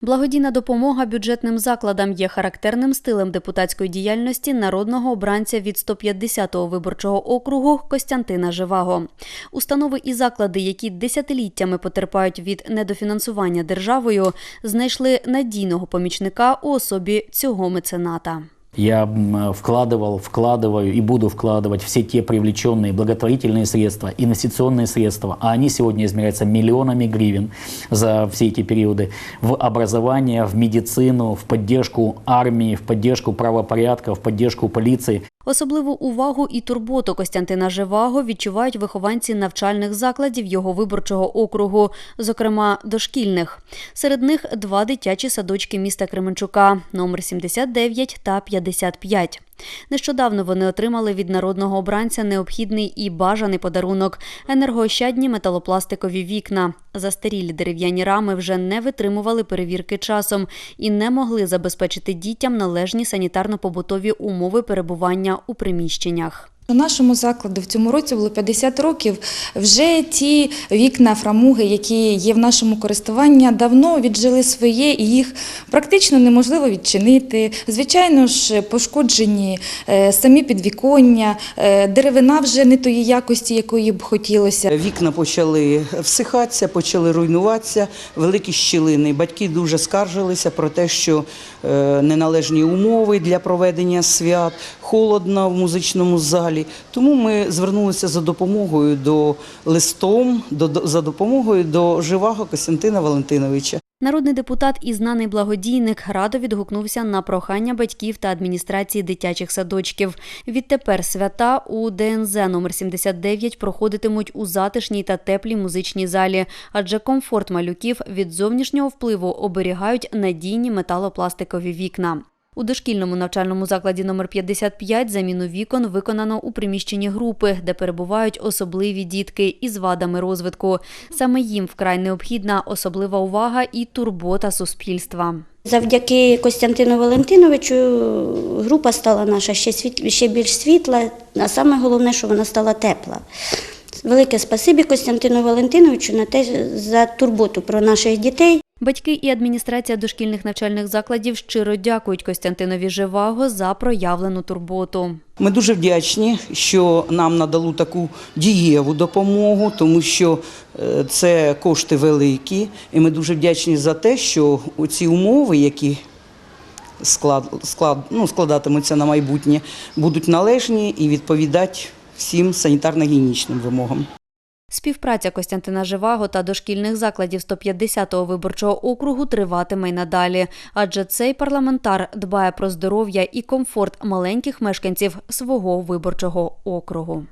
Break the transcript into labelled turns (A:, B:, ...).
A: Благодійна допомога бюджетним закладам є характерним стилем депутатської діяльності народного обранця від 150-го виборчого округу Костянтина Живаго. Установи і заклади, які десятиліттями потерпають від недофінансування державою, знайшли надійного помічника у особі цього мецената.
B: Я вкладывал, вкладываю и буду вкладывать все те привлеченные благотворительные средства, инвестиционные средства, а они сегодня измеряются миллионами гривен за все эти периоды, в образование, в медицину, в поддержку армии, в поддержку правопорядка, в поддержку полиции.
A: Особливу увагу і турботу Костянтина Живаго відчувають вихованці навчальних закладів його виборчого округу, зокрема дошкільних. Серед них два дитячі садочки міста Кременчука номер 79 та 55. Нещодавно вони отримали від народного обранця необхідний і бажаний подарунок енергоощадні металопластикові вікна. Застарілі дерев'яні рами вже не витримували перевірки часом і не могли забезпечити дітям належні санітарно-побутові умови перебування у приміщеннях.
C: У нашому закладу в цьому році було 50 років. Вже ті вікна, фрамуги, які є в нашому користуванні, давно віджили своє, і їх практично неможливо відчинити. Звичайно ж, пошкоджені е, самі підвіконня, е, деревина вже не тої якості, якої б хотілося.
D: Вікна почали всихатися, почали руйнуватися, великі щілини. Батьки дуже скаржилися про те, що е, неналежні умови для проведення свят, холодно в музичному залі. Тому ми звернулися за допомогою до листом, до, за допомогою до живого Костянтина Валентиновича.
A: Народний депутат і знаний благодійник радо відгукнувся на прохання батьків та адміністрації дитячих садочків. Відтепер свята у ДНЗ номер 79 проходитимуть у затишній та теплій музичній залі, адже комфорт малюків від зовнішнього впливу оберігають надійні металопластикові вікна. У дошкільному навчальному закладі номер 55 заміну вікон виконано у приміщенні групи, де перебувають особливі дітки із вадами розвитку. Саме їм вкрай необхідна особлива увага і турбота суспільства.
E: Завдяки Костянтину Валентиновичу група стала наша ще, світ, ще більш світла, а саме головне, що вона стала тепла. Велике спасибі Костянтину Валентиновичу на те за турботу про наших дітей.
A: Батьки і адміністрація дошкільних навчальних закладів щиро дякують Костянтинові Живаго за проявлену турботу.
D: Ми дуже вдячні, що нам надали таку дієву допомогу, тому що е, це кошти великі, і ми дуже вдячні за те, що ці умови, які склад, склад, ну, складатимуться на майбутнє, будуть належні і відповідати всім санітарно-гігієнічним вимогам.
A: Співпраця Костянтина Живаго та дошкільних закладів 150-го виборчого округу триватиме й надалі, адже цей парламентар дбає про здоров'я і комфорт маленьких мешканців свого виборчого округу.